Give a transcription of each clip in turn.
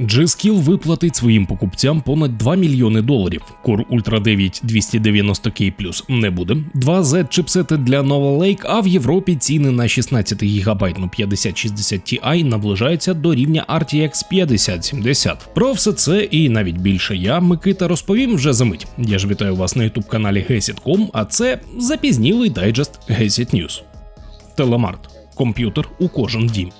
G-Skill виплатить своїм покупцям понад 2 мільйони доларів. Core Ultra 9 290K не буде. 2Z чипсети для Nova Lake, а в Європі ціни на 16 ГБ 5060 Ti наближаються до рівня RTX 5070. Про все це і навіть більше я, Микита, розповім вже за мить. Я ж вітаю вас на youtube каналі Gesit.com, а це запізнілий дайджест Gesit News. Телемарт. Комп'ютер у кожен дім.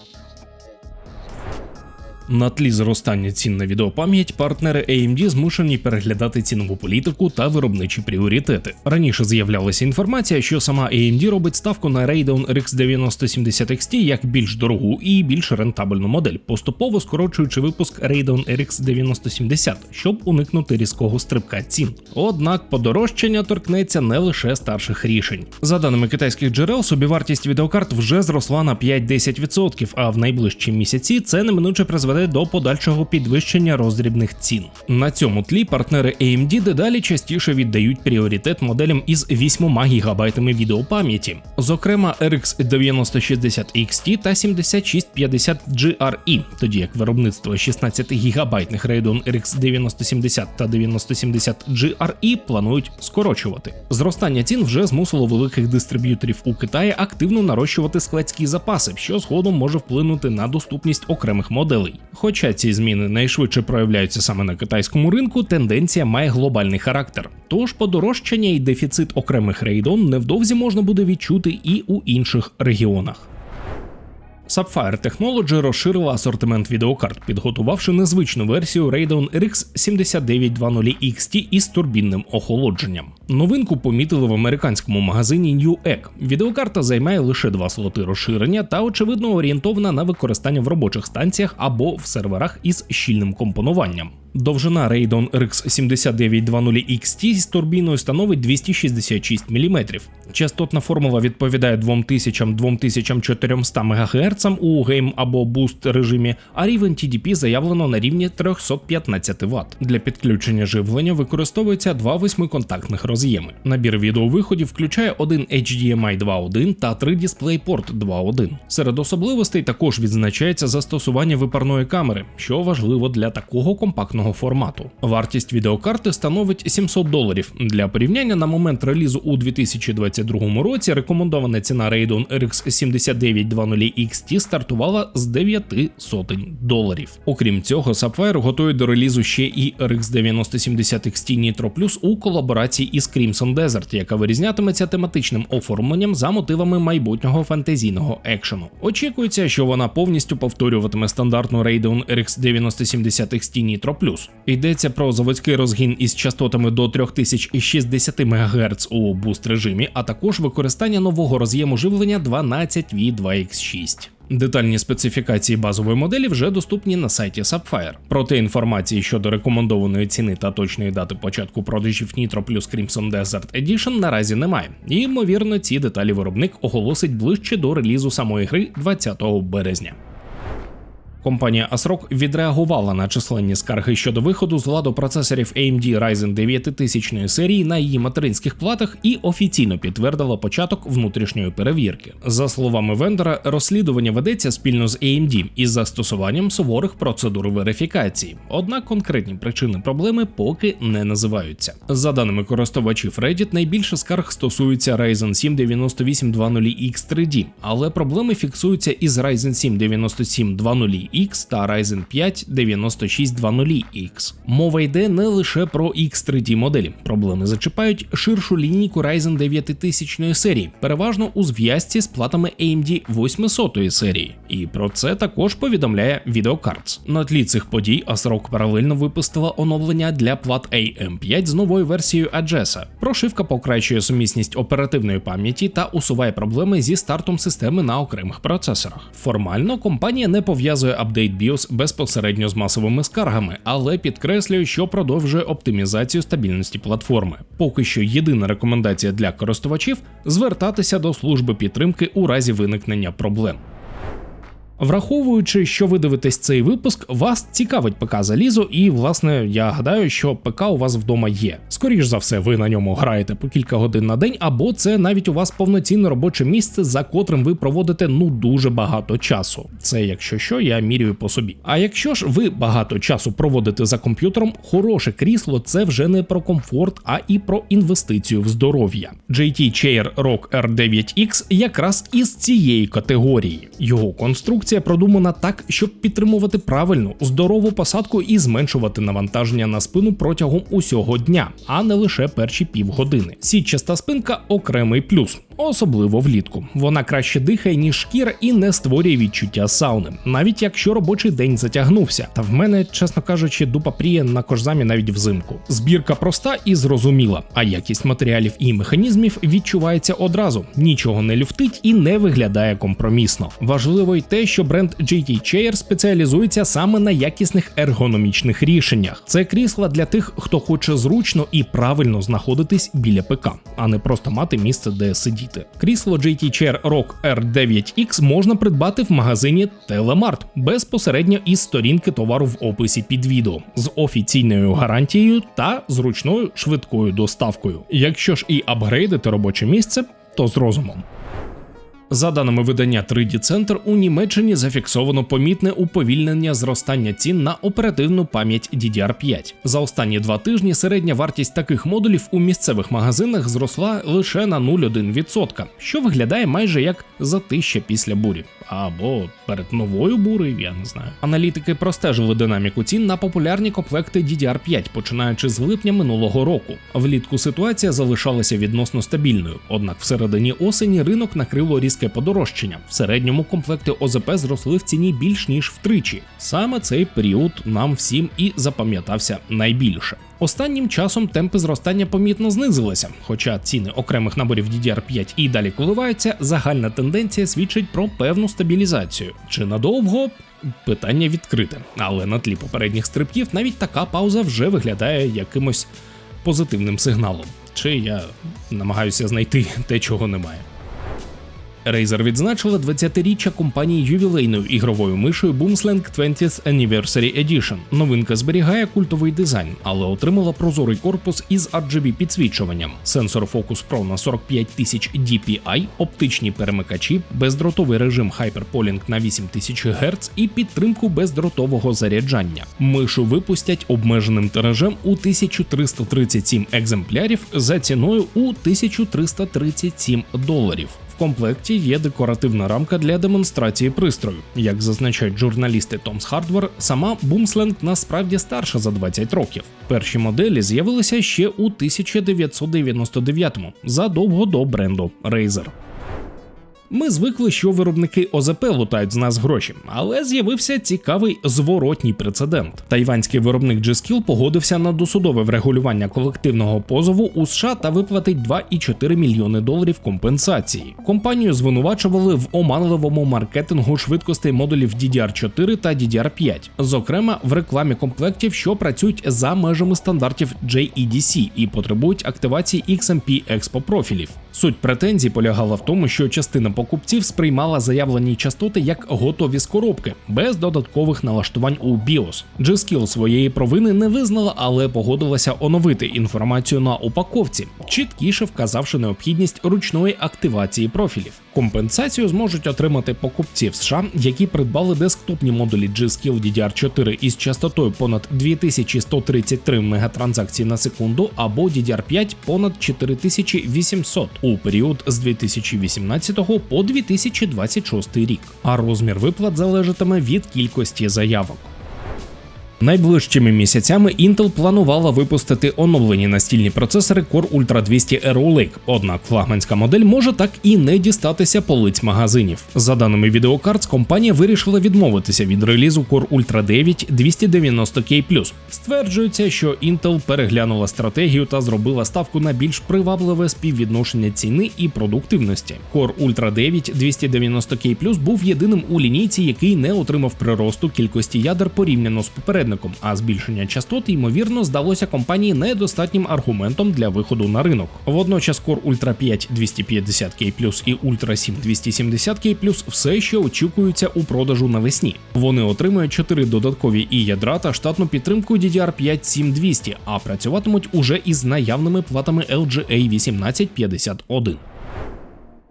На тлі зростання цін на відеопам'ять партнери AMD змушені переглядати цінову політику та виробничі пріоритети. Раніше з'являлася інформація, що сама AMD робить ставку на Radeon RX 9070 XT як більш дорогу і більш рентабельну модель, поступово скорочуючи випуск Radeon RX 9070, щоб уникнути різкого стрибка цін. Однак подорожчання торкнеться не лише старших рішень. За даними китайських джерел, собівартість відеокарт вже зросла на 5-10%, а в найближчі місяці це неминуче призведе призведе до подальшого підвищення роздрібних цін. На цьому тлі партнери AMD дедалі частіше віддають пріоритет моделям із 8 ГБ відеопам'яті, зокрема RX 9060 XT та 7650 GRE, тоді як виробництво 16 ГБ Radeon RX 9070 та 9070 GRE планують скорочувати. Зростання цін вже змусило великих дистриб'юторів у Китаї активно нарощувати складські запаси, що згодом може вплинути на доступність окремих моделей. Хоча ці зміни найшвидше проявляються саме на китайському ринку, тенденція має глобальний характер. Тож подорожчання і дефіцит окремих рейдон невдовзі можна буде відчути і у інших регіонах. Sapphire Technology розширила асортимент відеокарт, підготувавши незвичну версію Radeon RX 7920 XT із турбінним охолодженням. Новинку помітили в американському магазині Newegg. Відеокарта займає лише два слоти розширення та, очевидно, орієнтована на використання в робочих станціях або в серверах із щільним компонуванням. Довжина Radeon RX 7920 XT з турбіною становить 266 мм. Частотна формула відповідає 2000-2400 МГц у гейм або буст режимі, а рівень TDP заявлено на рівні 315 Вт. Для підключення живлення використовується два восьмиконтактних роз'єми. Набір відеовиходів включає один HDMI 2.1 та три DisplayPort 2.1. Серед особливостей також відзначається застосування випарної камери, що важливо для такого компактного формату. Вартість відеокарти становить 700 доларів. Для порівняння на момент релізу у 2022 році рекомендована ціна Radeon RX 7920 XT стартувала з 9 сотень доларів. Окрім цього, Sapphire готує до релізу ще і RX 9070 XT Nitro Plus у колаборації із Crimson Desert, яка вирізнятиметься тематичним оформленням за мотивами майбутнього фантазійного екшену. Очікується, що вона повністю повторюватиме стандартну Radeon RX 9070 XT Nitro. Йдеться про заводський розгін із частотами до 3060 МГц у буст режимі, а також використання нового роз'єму живлення 12V2X6. Детальні специфікації базової моделі вже доступні на сайті Sapphire. Проте інформації щодо рекомендованої ціни та точної дати початку продажів Nitro плюс Crimson Desert Edition наразі немає. І, ймовірно, ці деталі виробник оголосить ближче до релізу самої гри 20 березня. Компанія ASRock відреагувала на численні скарги щодо виходу з ладу процесорів AMD Ryzen 9000 серії на її материнських платах і офіційно підтвердила початок внутрішньої перевірки. За словами вендора, розслідування ведеться спільно з AMD із застосуванням суворих процедур верифікації. Однак конкретні причини проблеми поки не називаються. За даними користувачів Reddit, найбільше скарг стосується Ryzen 7 9820X3D, але проблеми фіксуються із Ryzen 7 9720 X та Ryzen 5 9620X. Мова йде не лише про X3D моделі. Проблеми зачіпають ширшу лінійку Ryzen 9000 серії, переважно у зв'язці з платами AMD 800 серії. І про це також повідомляє Videocards. На тлі цих подій ASRock паралельно випустила оновлення для плат AM5 з новою версією Adjessa. Прошивка покращує сумісність оперативної пам'яті та усуває проблеми зі стартом системи на окремих процесорах. Формально компанія не пов'язує апдейт BIOS безпосередньо з масовими скаргами, але підкреслюю, що продовжує оптимізацію стабільності платформи. Поки що єдина рекомендація для користувачів звертатися до служби підтримки у разі виникнення проблем. Враховуючи, що ви дивитесь цей випуск, вас цікавить ПК залізо, і власне я гадаю, що ПК у вас вдома є. Скоріш за все, ви на ньому граєте по кілька годин на день, або це навіть у вас повноцінне робоче місце, за котрим ви проводите ну дуже багато часу. Це якщо що, я мірюю по собі. А якщо ж ви багато часу проводите за комп'ютером, хороше крісло це вже не про комфорт, а і про інвестицію в здоров'я. JT Chair Rock R9X якраз із цієї категорії. Його конструкція продумана так, щоб підтримувати правильну, здорову посадку і зменшувати навантаження на спину протягом усього дня, а не лише перші півгодини. Сітчаста спинка окремий плюс. Особливо влітку. Вона краще дихає, ніж шкіра і не створює відчуття сауни, навіть якщо робочий день затягнувся. Та в мене, чесно кажучи, дупа пріє на кожзамі навіть взимку. Збірка проста і зрозуміла, а якість матеріалів і механізмів відчувається одразу, нічого не люфтить і не виглядає компромісно. Важливо й те, що бренд JT Chair спеціалізується саме на якісних ергономічних рішеннях. Це крісла для тих, хто хоче зручно і правильно знаходитись біля ПК, а не просто мати місце, де сидіти діти. Крісло JT Chair Rock R9X можна придбати в магазині Telemart безпосередньо із сторінки товару в описі під відео з офіційною гарантією та зручною швидкою доставкою. Якщо ж і апгрейдити робоче місце, то з розумом. За даними видання 3D Center, у Німеччині зафіксовано помітне уповільнення зростання цін на оперативну пам'ять DDR5. За останні два тижні середня вартість таких модулів у місцевих магазинах зросла лише на 0,1%, що виглядає майже як затища після бурі або перед новою бурею, я не знаю. Аналітики простежили динаміку цін на популярні комплекти DDR5, починаючи з липня минулого року. Влітку ситуація залишалася відносно стабільною, однак всередині осені ринок накрило різке подорожчання. В середньому комплекти ОЗП зросли в ціні більш ніж втричі. Саме цей період нам всім і запам'ятався найбільше. Останнім часом темпи зростання помітно знизилися, хоча ціни окремих наборів DDR5 і далі коливаються, загальна тенденція свідчить про певну стабілізацію. Чи надовго? Питання відкрите, але на тлі попередніх стрибків навіть така пауза вже виглядає якимось позитивним сигналом. Чи я намагаюся знайти те, чого немає. Razer відзначила 20-річчя компанії ювілейною ігровою мишою Boomslang 20th Anniversary Edition. Новинка зберігає культовий дизайн, але отримала прозорий корпус із RGB підсвічуванням, сенсор Focus Pro на 45 тисяч DPI, оптичні перемикачі, бездротовий режим Hyperpolling на 8000 Гц і підтримку бездротового заряджання. Мишу випустять обмеженим тиражем у 1337 екземплярів за ціною у 1337 доларів. В комплекті є декоративна рамка для демонстрації пристрою. Як зазначають журналісти Tom's Hardware, сама Boomslang насправді старша за 20 років. Перші моделі з'явилися ще у 1999-му, задовго до бренду Razer. Ми звикли, що виробники ОЗП лутають з нас гроші, але з'явився цікавий зворотній прецедент. Тайванський виробник G-Skill погодився на досудове врегулювання колективного позову у США та виплатить 2,4 мільйони доларів компенсації. Компанію звинувачували в оманливому маркетингу швидкостей модулів DDR4 та DDR5, зокрема в рекламі комплектів, що працюють за межами стандартів JEDC і потребують активації XMP Expo профілів. Суть претензій полягала в тому, що частина покупців сприймала заявлені частоти як готові з коробки, без додаткових налаштувань у BIOS. G-Skill своєї провини не визнала, але погодилася оновити інформацію на упаковці, чіткіше вказавши необхідність ручної активації профілів. Компенсацію зможуть отримати покупці в США, які придбали десктопні модулі G-Skill DDR4 із частотою понад 2133 мегатранзакцій на секунду або DDR5 понад 4800 у період з 2018 по 2026 рік. А розмір виплат залежатиме від кількості заявок. Найближчими місяцями Intel планувала випустити оновлені настільні процесори Core Ultra 200 Arrow однак флагманська модель може так і не дістатися полиць магазинів. За даними відеокарт, компанія вирішила відмовитися від релізу Core Ultra 9 290K+. Стверджується, що Intel переглянула стратегію та зробила ставку на більш привабливе співвідношення ціни і продуктивності. Core Ultra 9 290K+, був єдиним у лінійці, який не отримав приросту кількості ядер порівняно з попереднім попередником, а збільшення частот, ймовірно, здалося компанії недостатнім аргументом для виходу на ринок. Водночас Core Ultra 5 250K і Ultra 7 270K все ще очікуються у продажу навесні. Вони отримують 4 додаткові і ядра та штатну підтримку DDR5 7200, а працюватимуть уже із наявними платами LGA 1851.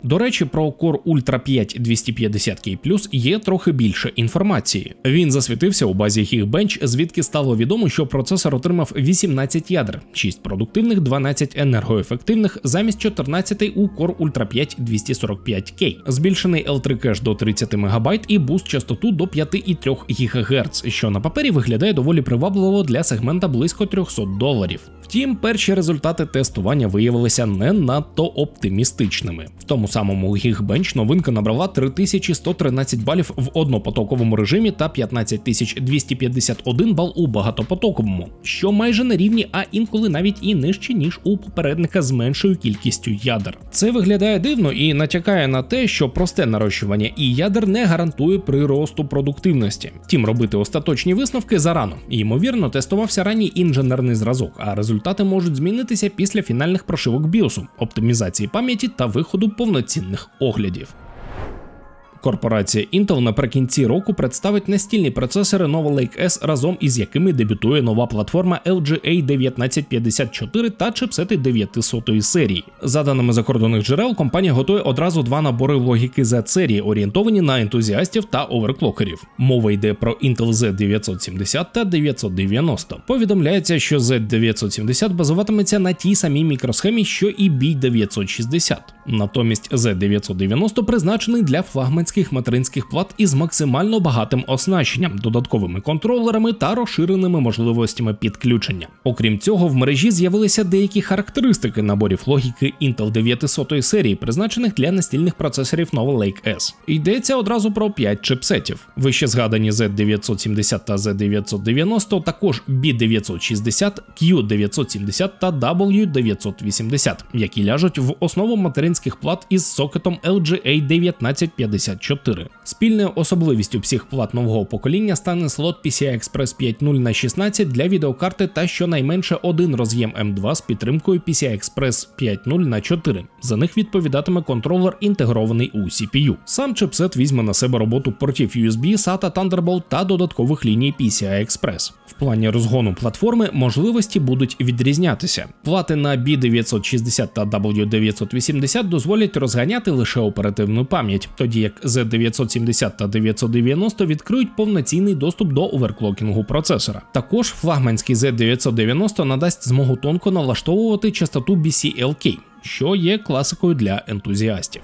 До речі, про Core Ultra 5 250K є трохи більше інформації. Він засвітився у базі Geekbench, звідки стало відомо, що процесор отримав 18 ядер, 6 продуктивних, 12 енергоефективних, замість 14 у Core Ultra 5 245K, збільшений L3 кеш до 30 МБ і буст частоту до 5,3 ГГц, що на папері виглядає доволі привабливо для сегмента близько 300 доларів. Втім, перші результати тестування виявилися не надто оптимістичними. В тому самому Geekbench новинка набрала 3113 балів в однопотоковому режимі та 15251 бал у багатопотоковому, що майже на рівні, а інколи навіть і нижче, ніж у попередника з меншою кількістю ядер. Це виглядає дивно і натякає на те, що просте нарощування і ядер не гарантує приросту продуктивності. Втім, робити остаточні висновки зарано. Ймовірно, тестувався ранній інженерний зразок, а результати можуть змінитися після фінальних прошивок BIOS, оптимізації пам'яті та виходу повноцінних оглядів. Корпорація Intel наприкінці року представить настільні процесори Nova Lake S, разом із якими дебютує нова платформа LGA 1954 та чипсети 900 серії. За даними закордонних джерел, компанія готує одразу два набори логіки z серії, орієнтовані на ентузіастів та оверклокерів. Мова йде про Intel Z970 та 990. Повідомляється, що Z970 базуватиметься на тій самій мікросхемі, що і B 960. Натомість Z990 призначений для флагманських німецьких материнських плат із максимально багатим оснащенням, додатковими контролерами та розширеними можливостями підключення. Окрім цього, в мережі з'явилися деякі характеристики наборів логіки Intel 900 серії, призначених для настільних процесорів Nova Lake S. Йдеться одразу про 5 чипсетів. Вище згадані Z970 та Z990, також B960, Q970 та W980, які ляжуть в основу материнських плат із сокетом LGA 1950 4. Спільною особливістю всіх плат нового покоління стане слот PCI Express 5.0 на 16 для відеокарти та щонайменше один роз'єм M2 з підтримкою PCI Express 5.0 на 4. За них відповідатиме контролер, інтегрований у CPU. Сам чипсет візьме на себе роботу портів USB, SATA, Thunderbolt та додаткових ліній PCI Express. В плані розгону платформи можливості будуть відрізнятися. Плати на B960 та W980 дозволять розганяти лише оперативну пам'ять, тоді як Z970 та 990 відкриють повноцінний доступ до оверклокінгу процесора. Також флагманський Z990 надасть змогу тонко налаштовувати частоту BCLK, що є класикою для ентузіастів.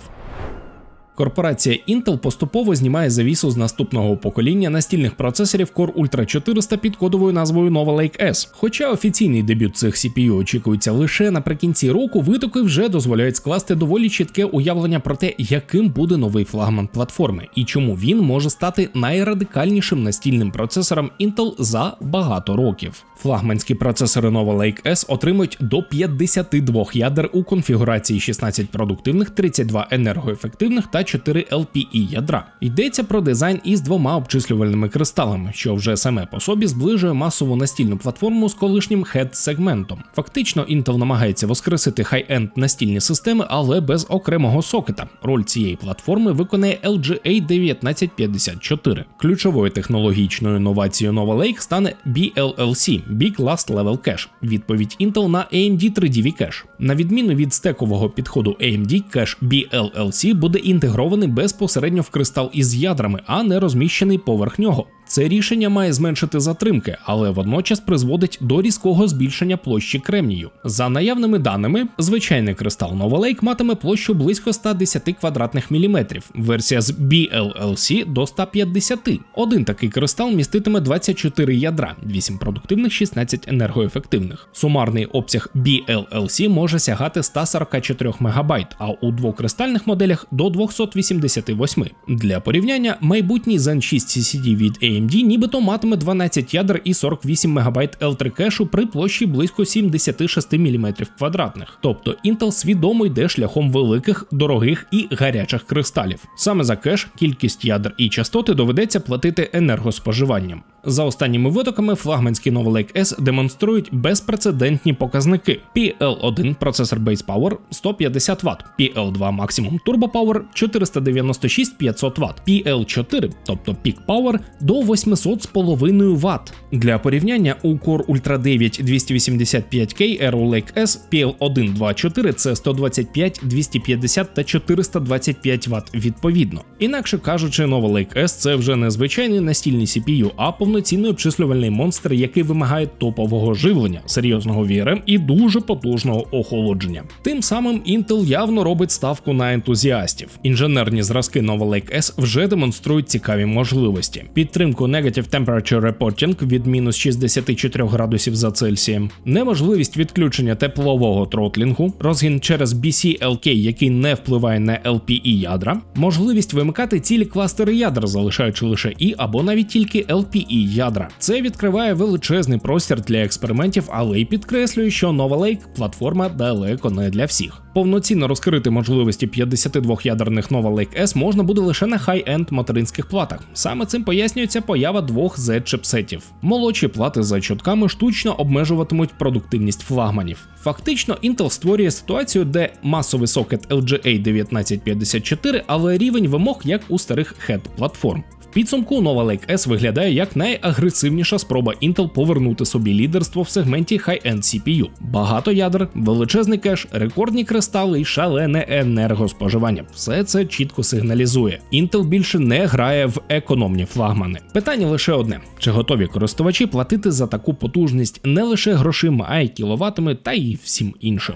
Корпорація Intel поступово знімає завісу з наступного покоління настільних процесорів Core Ultra 400 під кодовою назвою Nova Lake S. Хоча офіційний дебют цих CPU очікується лише наприкінці року, витоки вже дозволяють скласти доволі чітке уявлення про те, яким буде новий флагман платформи і чому він може стати найрадикальнішим настільним процесором Intel за багато років. Флагманські процесори Nova Lake S отримують до 52 ядер у конфігурації 16 продуктивних, 32 енергоефективних та 4 LPE ядра. Йдеться про дизайн із двома обчислювальними кристалами, що вже саме по собі зближує масову настільну платформу з колишнім head-сегментом. Фактично, Intel намагається воскресити хай-енд настільні системи, але без окремого сокета. Роль цієї платформи виконає LGA 1954. Ключовою технологічною новацією Nova Lake стане BLLC Big Last Level Cache, відповідь Intel на AMD 3DV Cache. На відміну від стекового підходу AMD, кеш BLLC буде інтегрований безпосередньо в кристал із ядрами, а не розміщений поверх нього. Це рішення має зменшити затримки, але водночас призводить до різкого збільшення площі кремнію. За наявними даними, звичайний кристал Nova Lake матиме площу близько 110 квадратних міліметрів, версія з BLLC до 150. Один такий кристал міститиме 24 ядра, 8 продуктивних, 16 енергоефективних. Сумарний обсяг BLLC може сягати 144 МБ, а у двокристальних моделях до 288. Для порівняння, майбутній Zen 6 CCD від AMD нібито матиме 12 ядер і 48 МБ L3 кешу при площі близько 76 мм квадратних. Тобто Intel свідомо йде шляхом великих, дорогих і гарячих кристалів. Саме за кеш, кількість ядер і частоти доведеться платити енергоспоживанням. За останніми витоками, флагманські Nova Lake S демонструють безпрецедентні показники: PL1 процесор Base Power 150 Вт, PL2 Maximum Turbo Power 496-500 Вт, PL4, тобто Peak Power, до 800,5 Вт. Для порівняння у Core Ultra 9 285K Arrow Lake S PL1 24 це 125, 250 та 425 Вт відповідно. Інакше кажучи, Nova Lake S це вже не звичайний настільний CPU, а повноцінний обчислювальний монстр, який вимагає топового живлення, серйозного VRM і дуже потужного охолодження. Тим самим Intel явно робить ставку на ентузіастів. Інженерні зразки Nova Lake S вже демонструють цікаві можливості: підтримку Negative Temperature Reporting від мінус 64 градусів за Цельсієм, неможливість відключення теплового тротлінгу, розгін через BCLK, який не впливає на LPE ядра, можливість вимикати цілі кластери ядер, залишаючи лише І або навіть тільки LPE ядра. Це відкриває величезний простір для експериментів, але й підкреслює, що Nova Lake платформа далеко не для всіх. Повноцінно розкрити можливості 52 ядерних Nova Lake S можна буде лише на хай-енд материнських платах. Саме цим пояснюється поява двох z чипсетів. Молодші плати за чутками штучно обмежуватимуть продуктивність флагманів. Фактично, Intel створює ситуацію, де масовий сокет LGA 1954, але рівень вимог як у старих head платформ. Підсумку Nova Lake S виглядає як найагресивніша спроба Intel повернути собі лідерство в сегменті High-End CPU. Багато ядер, величезний кеш, рекордні кристали і шалене енергоспоживання. Все це чітко сигналізує. Intel більше не грає в економні флагмани. Питання лише одне: чи готові користувачі платити за таку потужність не лише грошима, а й кіловатами, та й всім іншим.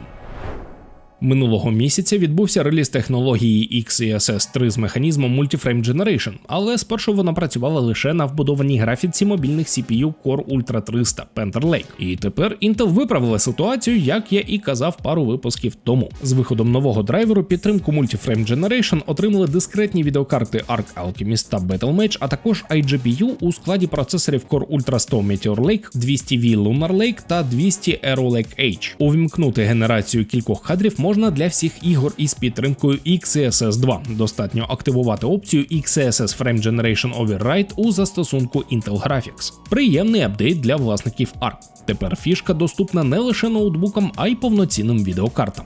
Минулого місяця відбувся реліз технології XeSS 3 з механізмом Multiframe Generation, але спершу вона працювала лише на вбудованій графіці мобільних CPU Core Ultra 300 Panther Lake. І тепер Intel виправила ситуацію, як я і казав пару випусків тому. З виходом нового драйверу підтримку Multiframe Generation отримали дискретні відеокарти Arc Alchemist та Battlemage, а також iGPU у складі процесорів Core Ultra 100 Meteor Lake, 200V Lunar Lake та 200 Arrow Lake H. Увімкнути генерацію кількох кадрів можна можна для всіх ігор із підтримкою XSS 2. Достатньо активувати опцію XSS Frame Generation Override у застосунку Intel Graphics. Приємний апдейт для власників ARC. Тепер фішка доступна не лише ноутбукам, а й повноцінним відеокартам.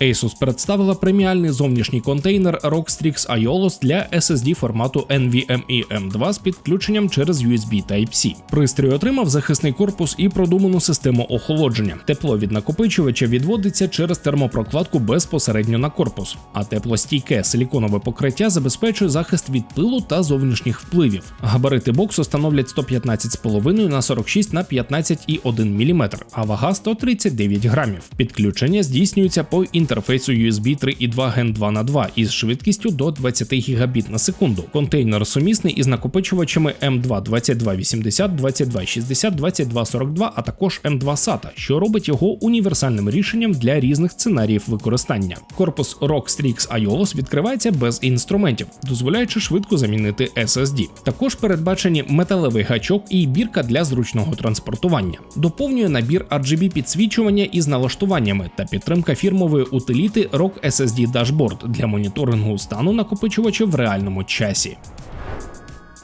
Asus представила преміальний зовнішній контейнер Rockstrix IOLOS для SSD формату NVMe M2 з підключенням через USB Type-C. Пристрій отримав захисний корпус і продуману систему охолодження. Тепло від накопичувача відводиться через термопрокладку безпосередньо на корпус, а теплостійке силіконове покриття забезпечує захист від пилу та зовнішніх впливів. Габарити боксу становлять 115,5 на 46 на 15,1 мм, а вага 139 грамів. Підключення здійснюється по інтерфейсу USB 3.2 Gen 2 на 2 із швидкістю до 20 Гбіт на секунду. Контейнер сумісний із накопичувачами M2 2280, 2260, 2242, а також M2 SATA, що робить його універсальним рішенням для різних сценаріїв використання. Корпус Rockstrix IOLOS відкривається без інструментів, дозволяючи швидко замінити SSD. Також передбачені металевий гачок і бірка для зручного транспортування. Доповнює набір RGB підсвічування із налаштуваннями та підтримка фірмової утиліти ROG SSD Dashboard для моніторингу стану накопичувача в реальному часі.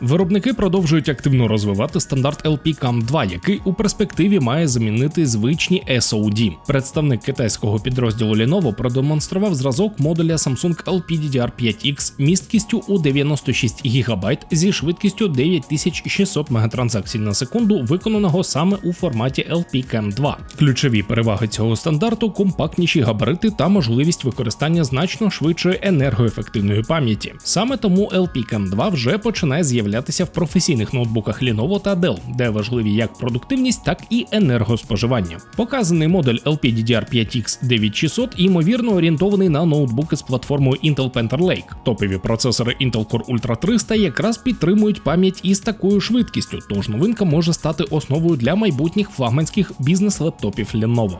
Виробники продовжують активно розвивати стандарт LPCAM 2, який у перспективі має замінити звичні SOD. Представник китайського підрозділу Lenovo продемонстрував зразок модуля Samsung LPDDR5X місткістю у 96 ГБ зі швидкістю 9600 мегатранзакцій на секунду, виконаного саме у форматі LPCAM 2. Ключові переваги цього стандарту компактніші габарити та можливість використання значно швидшої енергоефективної пам'яті. Саме тому LPCAM 2 вже починає з'являтися з'являтися в професійних ноутбуках Lenovo та Dell, де важливі як продуктивність, так і енергоспоживання. Показаний модель LPDDR5X 9600 ймовірно орієнтований на ноутбуки з платформою Intel Panther Lake. Топові процесори Intel Core Ultra 300 якраз підтримують пам'ять із такою швидкістю, тож новинка може стати основою для майбутніх флагманських бізнес-лептопів Lenovo.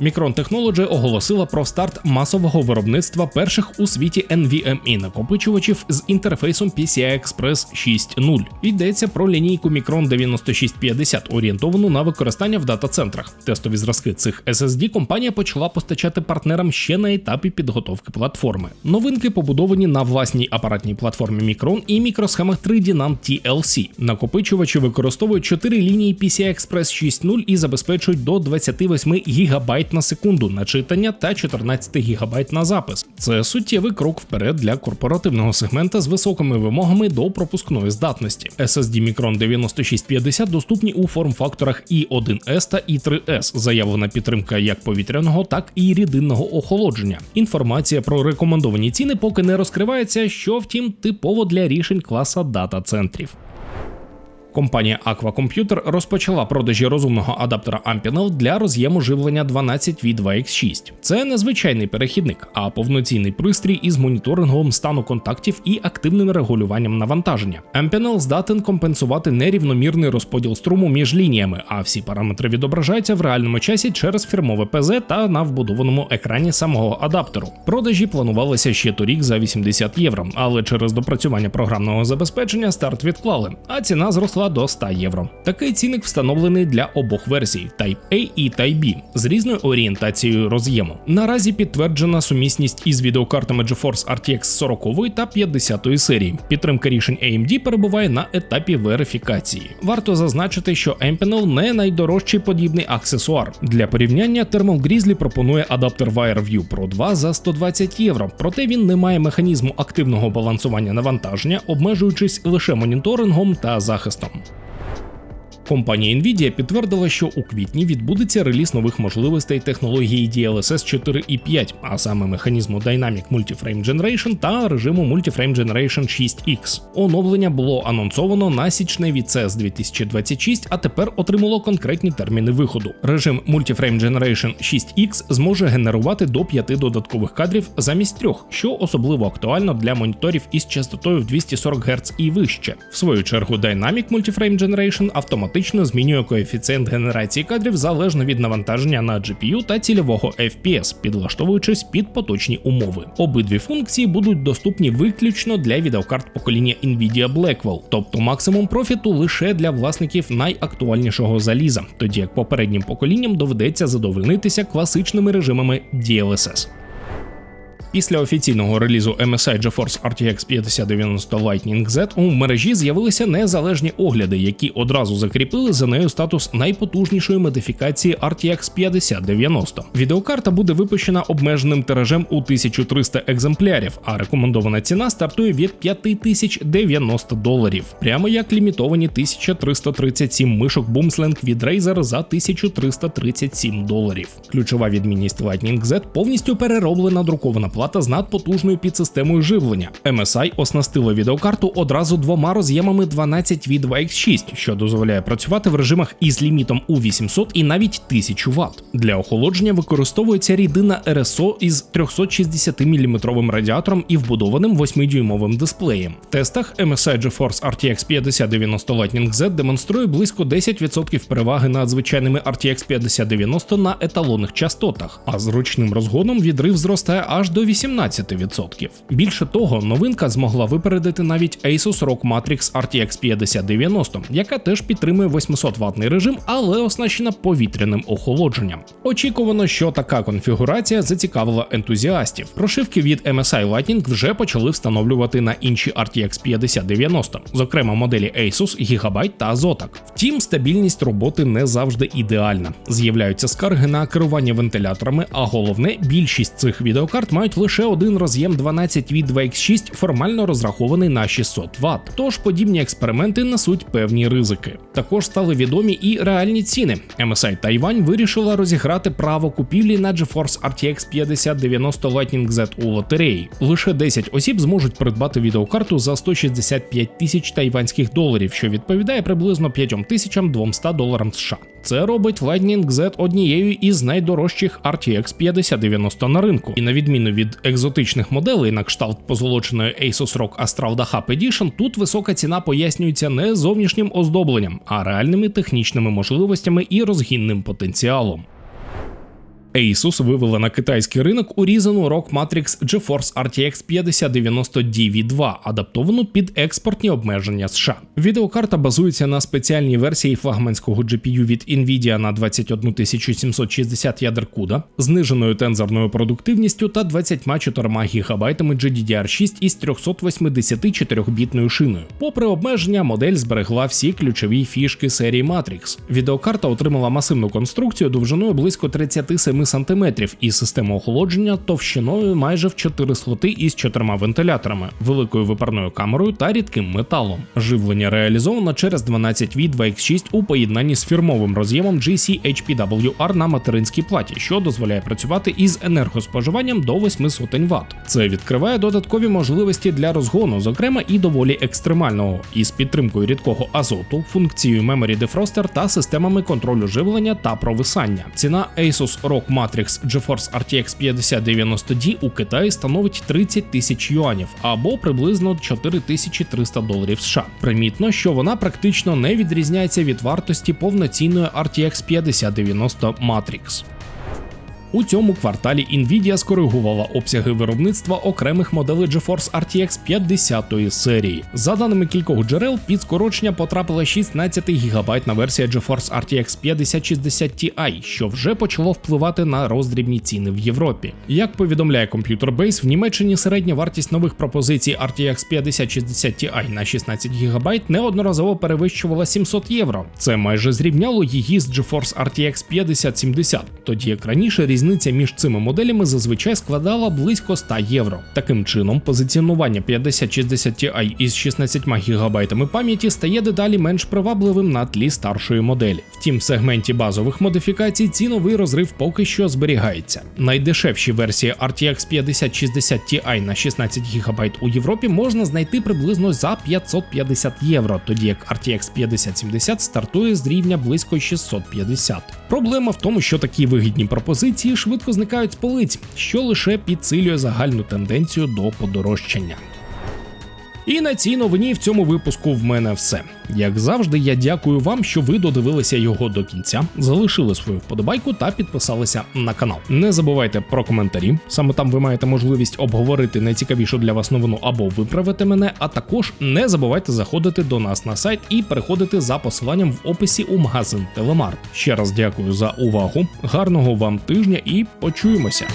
Micron Technology оголосила про старт масового виробництва перших у світі NVMe накопичувачів з інтерфейсом PCI Express 6.0. Йдеться про лінійку Micron 9650, орієнтовану на використання в дата-центрах. Тестові зразки цих SSD компанія почала постачати партнерам ще на етапі підготовки платформи. Новинки побудовані на власній апаратній платформі Micron і мікросхемах 3D NAND TLC. Накопичувачі використовують 4 лінії PCI Express 6.0 і забезпечують до 28 ГБ на секунду на читання та 14 ГБ на запис. Це суттєвий крок вперед для корпоративного сегмента з високими вимогами до пропускної здатності. SSD Micron 9650 доступні у форм-факторах i1S та i3S. Заявлена підтримка як повітряного, так і рідинного охолодження. Інформація про рекомендовані ціни поки не розкривається, що втім типово для рішень класа дата центрів. Компанія Aqua Computer розпочала продажі розумного адаптера Ampinel для роз'єму живлення 12V2X6. Це не звичайний перехідник, а повноцінний пристрій із моніторингом стану контактів і активним регулюванням навантаження. Ampinel здатен компенсувати нерівномірний розподіл струму між лініями, а всі параметри відображаються в реальному часі через фірмове ПЗ та на вбудованому екрані самого адаптеру. Продажі планувалися ще торік за 80 євро, але через допрацювання програмного забезпечення старт відклали, а ціна зросла до 100 євро. Такий цінник встановлений для обох версій Type A і Type B з різною орієнтацією роз'єму. Наразі підтверджена сумісність із відеокартами GeForce RTX 40 та 50 серії. Підтримка рішень AMD перебуває на етапі верифікації. Варто зазначити, що Ampinel не найдорожчий подібний аксесуар. Для порівняння Thermal Grizzly пропонує адаптер WireView Pro 2 за 120 євро, проте він не має механізму активного балансування навантаження, обмежуючись лише моніторингом та захистом. Thank. Компанія Nvidia підтвердила, що у квітні відбудеться реліз нових можливостей технології DLSS 4 і 5, а саме механізму Dynamic Multiframe Generation та режиму Multiframe Generation 6X. Оновлення було анонсовано на січне від CES 2026, а тепер отримало конкретні терміни виходу. Режим Multiframe Generation 6X зможе генерувати до 5 додаткових кадрів замість трьох, що особливо актуально для моніторів із частотою в 240 Гц і вище. В свою чергу Dynamic Multiframe Generation автоматично автоматично змінює коефіцієнт генерації кадрів залежно від навантаження на GPU та цільового FPS, підлаштовуючись під поточні умови. Обидві функції будуть доступні виключно для відеокарт покоління Nvidia Blackwell, тобто максимум профіту лише для власників найактуальнішого заліза, тоді як попереднім поколінням доведеться задовольнитися класичними режимами DLSS. Після офіційного релізу MSI GeForce RTX 5090 Lightning Z у мережі з'явилися незалежні огляди, які одразу закріпили за нею статус найпотужнішої модифікації RTX 5090. Відеокарта буде випущена обмеженим тиражем у 1300 екземплярів, а рекомендована ціна стартує від 5090 доларів, прямо як лімітовані 1337 мишок Boomslang від Razer за 1337 доларів. Ключова відмінність Lightning Z повністю перероблена друкована плата плата з надпотужною підсистемою живлення. MSI оснастило відеокарту одразу двома роз'ємами 12 від 2X6, що дозволяє працювати в режимах із лімітом у 800 і навіть 1000 Вт. Для охолодження використовується рідина RSO із 360 мм радіатором і вбудованим 8-дюймовим дисплеєм. В тестах MSI GeForce RTX 5090 Lightning Z демонструє близько 10% переваги над звичайними RTX 5090 на еталонних частотах, а з ручним розгоном відрив зростає аж до 18%. Більше того, новинка змогла випередити навіть Asus ROG Matrix RTX 5090, яка теж підтримує 800 ватний режим, але оснащена повітряним охолодженням. Очікувано, що така конфігурація зацікавила ентузіастів. Прошивки від MSI Lightning вже почали встановлювати на інші RTX 5090, зокрема моделі Asus, Gigabyte та Zotac. Втім, стабільність роботи не завжди ідеальна. З'являються скарги на керування вентиляторами, а головне, більшість цих відеокарт мають лише один роз'єм 12 від 2X6 формально розрахований на 600 Вт. Тож подібні експерименти несуть певні ризики. Також стали відомі і реальні ціни. MSI Taiwan вирішила розіграти право купівлі на GeForce RTX 5090 Lightning Z у лотереї. Лише 10 осіб зможуть придбати відеокарту за 165 тисяч тайванських доларів, що відповідає приблизно 5200 доларам США. Це робить Lightning Z однією із найдорожчих RTX 5090 на ринку, і на відміну від екзотичних моделей на кшталт позолоченої Asus ROG Astral Dahab Edition, тут висока ціна пояснюється не зовнішнім оздобленням, а реальними технічними можливостями і розгінним потенціалом. Asus вивела на китайський ринок урізану ROG Matrix GeForce RTX 5090 DV2, адаптовану під експортні обмеження США. Відеокарта базується на спеціальній версії флагманського GPU від Nvidia на 21760 ядер CUDA, зниженою тензорною продуктивністю та 24 ГБ GDDR6 із 384-бітною шиною. Попри обмеження, модель зберегла всі ключові фішки серії Matrix. Відеокарта отримала масивну конструкцію довжиною близько 37 см і систему охолодження товщиною майже в 4 слоти із чотирма вентиляторами, великою випарною камерою та рідким металом. Живлення реалізовано через 12 v 2X6 у поєднанні з фірмовим роз'ємом GC HPWR на материнській платі, що дозволяє працювати із енергоспоживанням до 8 сотень Вт. Це відкриває додаткові можливості для розгону, зокрема і доволі екстремального, із підтримкою рідкого азоту, функцією Memory Defroster та системами контролю живлення та провисання. Ціна Asus ROG Matrix GeForce RTX 5090D у Китаї становить 30 тисяч юанів або приблизно 4300 доларів США. Примітно, що вона практично не відрізняється від вартості повноцінної RTX 5090 Matrix. У цьому кварталі Nvidia скоригувала обсяги виробництва окремих моделей GeForce RTX 50 серії. За даними кількох джерел, під скорочення потрапила 16 гігабайтна версія GeForce RTX 5060 Ti, що вже почало впливати на роздрібні ціни в Європі. Як повідомляє Computer Base, в Німеччині середня вартість нових пропозицій RTX 5060 Ti на 16 ГБ неодноразово перевищувала 700 євро. Це майже зрівняло її з GeForce RTX 5070, тоді як раніше різниця між цими моделями зазвичай складала близько 100 євро. Таким чином, позиціонування 5060 Ti із 16 ГБ пам'яті стає дедалі менш привабливим на тлі старшої моделі. Втім, в сегменті базових модифікацій ціновий розрив поки що зберігається. Найдешевші версії RTX 5060 Ti на 16 ГБ у Європі можна знайти приблизно за 550 євро, тоді як RTX 5070 стартує з рівня близько 650. Проблема в тому, що такі вигідні пропозиції швидко зникають з полиць, що лише підсилює загальну тенденцію до подорожчання. І на цій новині в цьому випуску в мене все. Як завжди, я дякую вам, що ви додивилися його до кінця, залишили свою вподобайку та підписалися на канал. Не забувайте про коментарі. Саме там ви маєте можливість обговорити найцікавішу для вас новину або виправити мене. А також не забувайте заходити до нас на сайт і переходити за посиланням в описі у магазин Телемарт. Ще раз дякую за увагу, гарного вам тижня і почуємося.